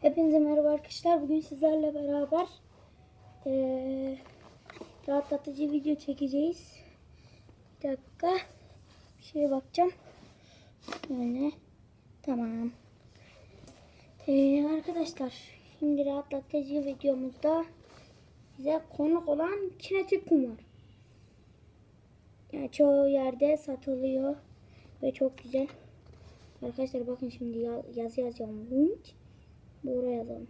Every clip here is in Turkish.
Hepinize merhaba arkadaşlar. Bugün sizlerle beraber eee rahatlatıcı video çekeceğiz. Bir dakika. Bir şeye bakacağım. Böyle. Tamam. Eee, arkadaşlar şimdi rahatlatıcı videomuzda bize konuk olan kinetik kum var. Yani çoğu yerde satılıyor ve çok güzel. Arkadaşlar bakın şimdi ya- yazı yazacağım. Winch. Buraya yazalım.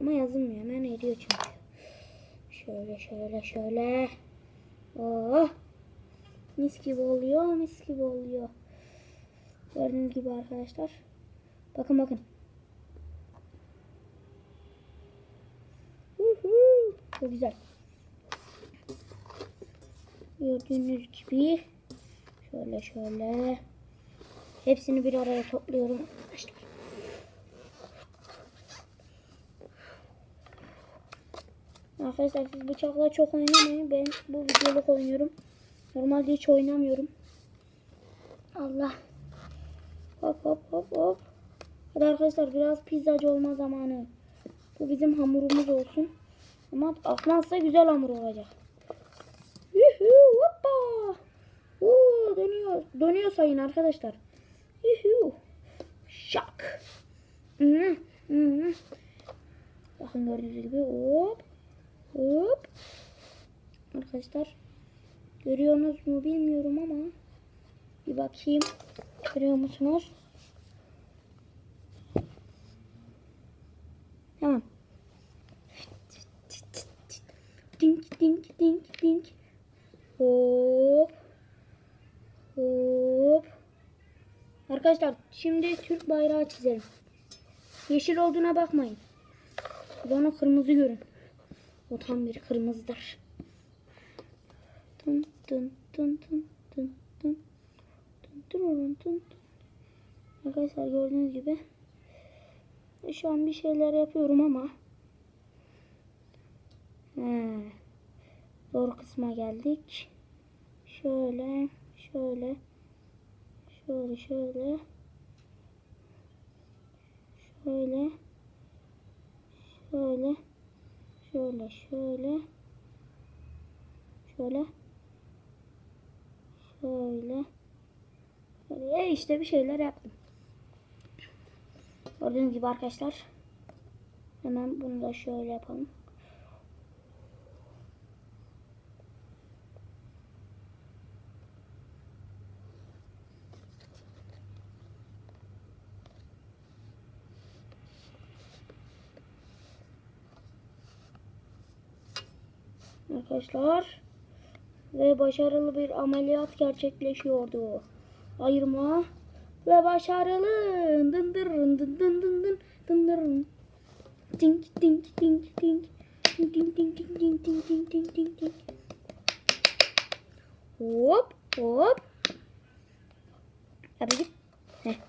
Ama yazılmıyor. Hemen eriyor çünkü. Şöyle şöyle şöyle. Oh. Mis gibi oluyor. Mis gibi oluyor. Gördüğünüz gibi arkadaşlar. Bakın bakın. Çok güzel. Gördüğünüz gibi. Şöyle şöyle. Hepsini bir araya topluyorum arkadaşlar. Arkadaşlar siz bıçakla çok oynamayın. Ben bu videoluk oynuyorum. Normalde hiç oynamıyorum. Allah. Hop hop hop hop. Hadi arkadaşlar biraz pizzacı olma zamanı. Bu bizim hamurumuz olsun. Ama akmazsa güzel hamur olacak. Yuhu hoppa. Oo, dönüyor. Dönüyor sayın arkadaşlar. Yuhu. Şak. Bakın gördüğünüz gibi hop. Hop. Arkadaşlar görüyorsunuz mu bilmiyorum ama bir bakayım. Görüyor musunuz? Tamam. Dink dink dink dink. Hop. Hop. Arkadaşlar şimdi Türk bayrağı çizelim. Yeşil olduğuna bakmayın. Bana kırmızı görün. O tam bir kırmızıdır. Tın tın tın tın tın. Tın tın tın tın. Arkadaşlar gördüğünüz gibi şu an bir şeyler yapıyorum ama He. zor kısma geldik. Şöyle, şöyle, şöyle, şöyle, şöyle, şöyle, şöyle, şöyle, şöyle, şöyle, şöyle. E işte bir şeyler yaptım. Gördüğünüz gibi arkadaşlar. Hemen bunu da şöyle yapalım. Arkadaşlar ve başarılı bir ameliyat gerçekleşiyordu. Ayırma ve başarılı. Dın dın dın dın dın dın dın dın. Ding ding ding. Ding ding ding ding ding ding ding ding ding ding. Hop hop. Git. Heh.